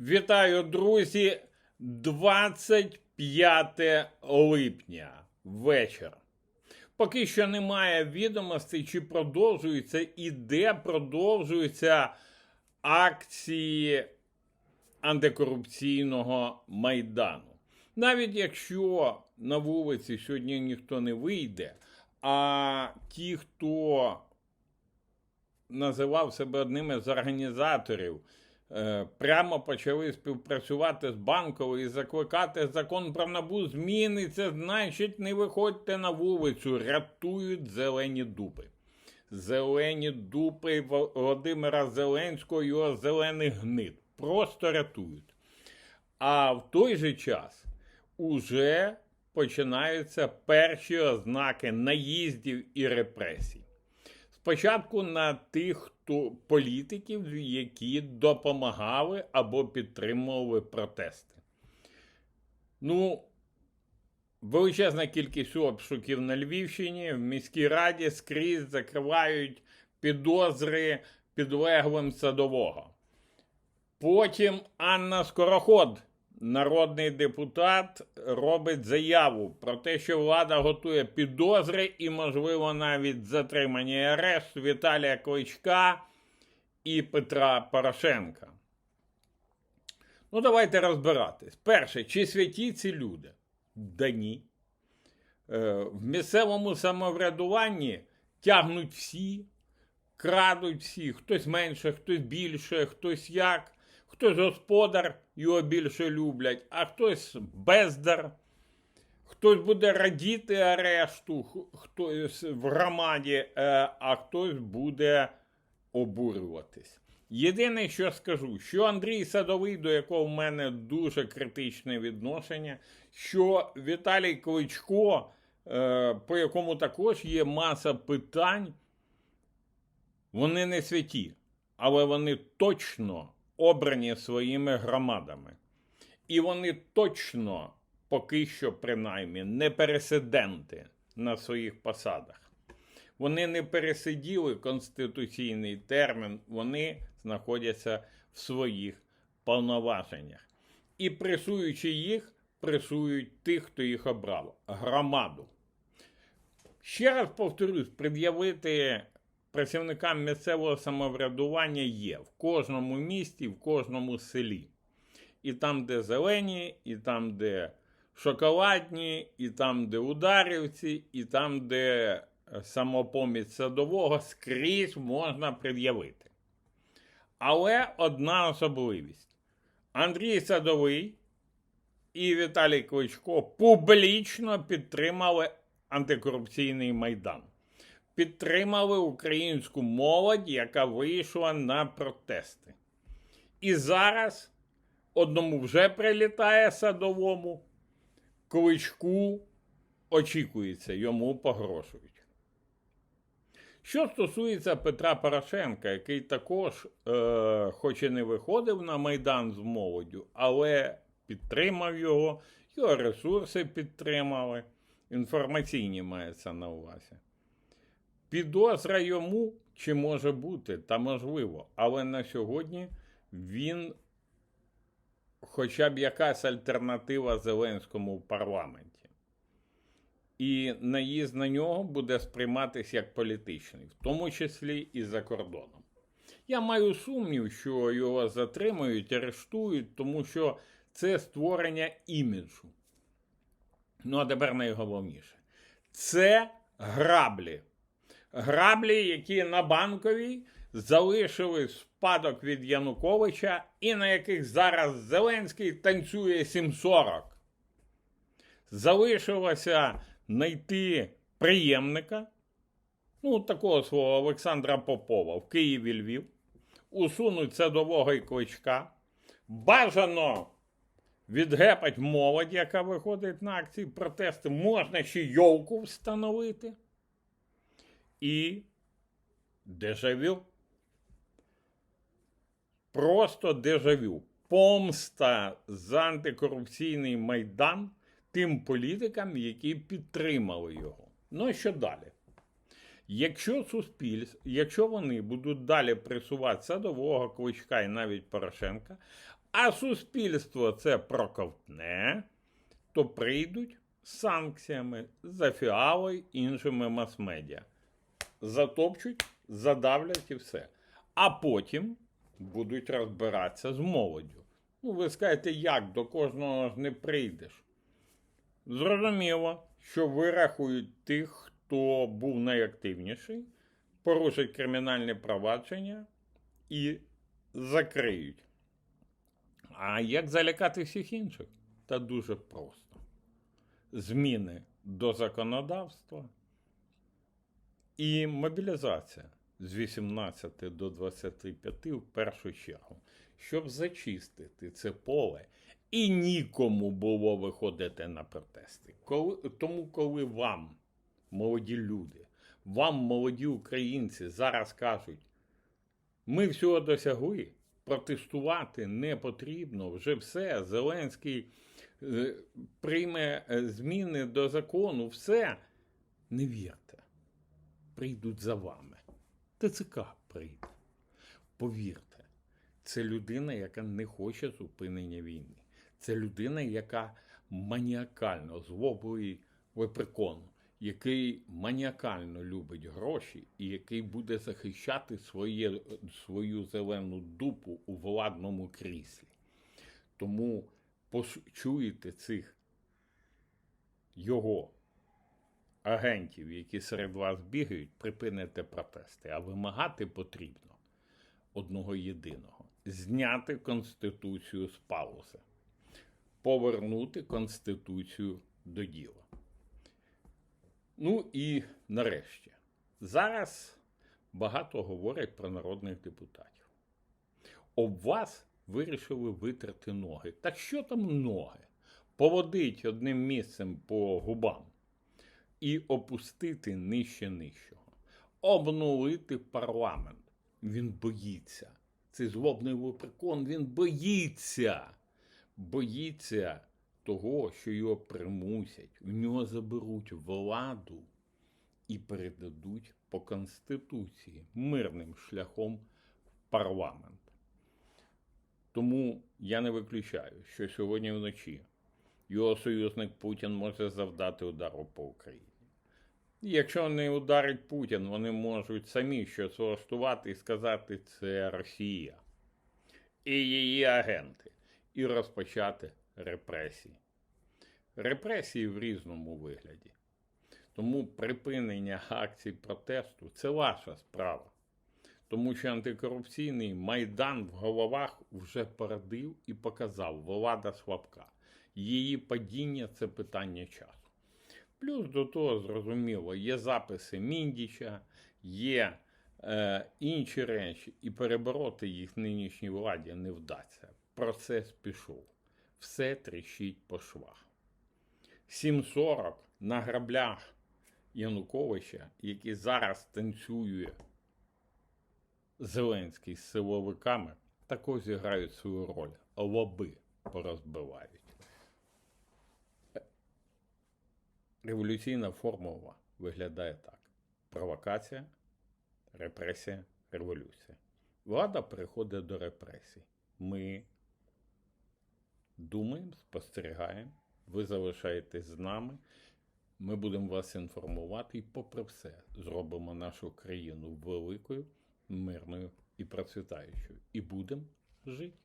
Вітаю, друзі! 25 липня вечір. Поки що немає відомостей, чи продовжуються і де продовжуються акції антикорупційного майдану. Навіть якщо на вулиці сьогодні ніхто не вийде, а ті, хто називав себе одним із організаторів, прямо почали співпрацювати з банковою і закликати закон про набу зміни. Це значить, не виходьте на вулицю, рятують зелені дупи. Зелені дупи Володимира Зеленського, його зелений гнид. Просто рятують. А в той же час уже починаються перші ознаки наїздів і репресій. Спочатку на тих хто політиків, які допомагали або підтримували протести. Ну, величезна кількість обшуків на Львівщині в міській раді скрізь закривають підозри підлеглим садового. Потім Анна Скороход, народний депутат, робить заяву про те, що влада готує підозри і, можливо, навіть затримання і арешт Віталія Кличка і Петра Порошенка. Ну, давайте розбиратись. Перше, чи святі ці люди? Да ні. Е, В місцевому самоврядуванні тягнуть всі, крадуть всі, хтось менше, хтось більше, хтось як. Хтось господар, його більше люблять, а хтось бездар, хтось буде радіти арешту, хтось в громаді, е, а хтось буде обурюватись. Єдине, що скажу, що Андрій Садовий, до якого в мене дуже критичне відношення, що Віталій Кличко, е, по якому також є маса питань, вони не святі, але вони точно обрані своїми громадами. І вони точно, поки що, принаймні, не пересиденти на своїх посадах. Вони не пересиділи конституційний термін, вони знаходяться в своїх повноваженнях. І пресуючи їх, пресують тих, хто їх обрав громаду. Ще раз повторюсь, пред'явити працівникам місцевого самоврядування є в кожному місті, в кожному селі. І там, де зелені, і там, де шоколадні, і там, де ударівці, і там, де е, самопоміць садового, скрізь можна пред'явити. Але одна особливість: Андрій Садовий і Віталій Кличко публічно підтримали антикорупційний майдан підтримали українську молодь, яка вийшла на протести. І зараз одному вже прилітає садовому, кличку очікується, йому погрожують. Що стосується Петра Порошенка, який також, е, хоч і не виходив на Майдан з молоддю, але підтримав його, його ресурси підтримали, інформаційні мається на увазі. Підозра йому чи може бути, та можливо, але на сьогодні він хоча б якась альтернатива Зеленському в парламенті. І наїзд на нього буде сприйматися як політичний, в тому числі і за кордоном. Я маю сумнів, що його затримують, арештують, тому що це створення іміджу. Ну, а тепер найголовніше. Це граблі граблі, які на банковій залишили спадок від Януковича, і на яких зараз Зеленський танцює 740. Залишилося знайти приємника, ну, такого свого Олександра Попова в Києві Львів, усунуть садового і кличка. Бажано відгепать молодь, яка виходить на акції протести, можна ще йолку встановити і дежавю. Просто дежавю. Помста за антикорупційний майдан тим політикам, які підтримали його. Ну і що далі? Якщо суспільство, якщо вони будуть далі пресувати садового кличка і навіть Порошенка, а суспільство це проковтне, то прийдуть санкціями за фіалою іншими мас-медіа. Затопчуть, задавлять і все. А потім будуть розбиратися з молоддю. Ну, ви скажете, як до кожного ж не прийдеш. Зрозуміло, що вирахують тих, хто був найактивніший, порушать кримінальне провадження і закриють. А як залякати всіх інших? Та дуже просто. Зміни до законодавства і мобілізація з 18 до 25 в першу чергу, щоб зачистити це поле і нікому було виходити на протести. Коли, тому, коли вам, молоді люди, вам, молоді українці, зараз кажуть, ми всього досягли, протестувати не потрібно, вже все, Зеленський е, прийме е, зміни до закону, все. Не вірте, прийдуть за вами. ТЦК прийде. Повірте, це людина, яка не хоче зупинення війни. Це людина, яка маніакально злобує лепрекон, який маніакально любить гроші і який буде захищати своє, свою зелену дупу у владному кріслі. Тому почуєте цих його агентів, які серед вас бігають, припините протести. А вимагати потрібно одного єдиного: зняти Конституцію з паузи, повернути Конституцію до діла. Ну і нарешті, зараз багато говорять про народних депутатів. Об вас вирішили витерти ноги. Так що там ноги? Поводить одним місцем по губам і опустити нижче нижчого, обнулити парламент. Він боїться. Цей злобний лепрекон, він боїться. Боїться того, що його примусять, в нього заберуть владу і передадуть по Конституції мирним шляхом в парламент. Тому я не виключаю, що сьогодні вночі його союзник Путін може завдати удару по Україні. Якщо не ударить Путін, вони можуть самі щось влаштувати і сказати, це Росія і її агенти, і розпочати репресії. Репресії в різному вигляді. Тому припинення акцій протесту це ваша справа. Тому що антикорупційний майдан в головах вже породив і показав влада слабка. Її падіння це питання часу. Плюс до того, зрозуміло, є записи Міндіча, є е, інші речі, і перебороти їх нинішній владі не вдасться. Процес пішов. Все тріщить по швах. 7.40 на граблях Януковича, який зараз танцює Зеленський з силовиками, також зіграють свою роль. Лоби порозбивають. Революційна формула виглядає так: провокація, репресія, революція. Влада переходить до репресій. Ми думаємо, спостерігаємо, ви залишаєтесь з нами. Ми будемо вас інформувати і, попри все, зробимо нашу країну великою, мирною і процвітаючою. І будемо жити.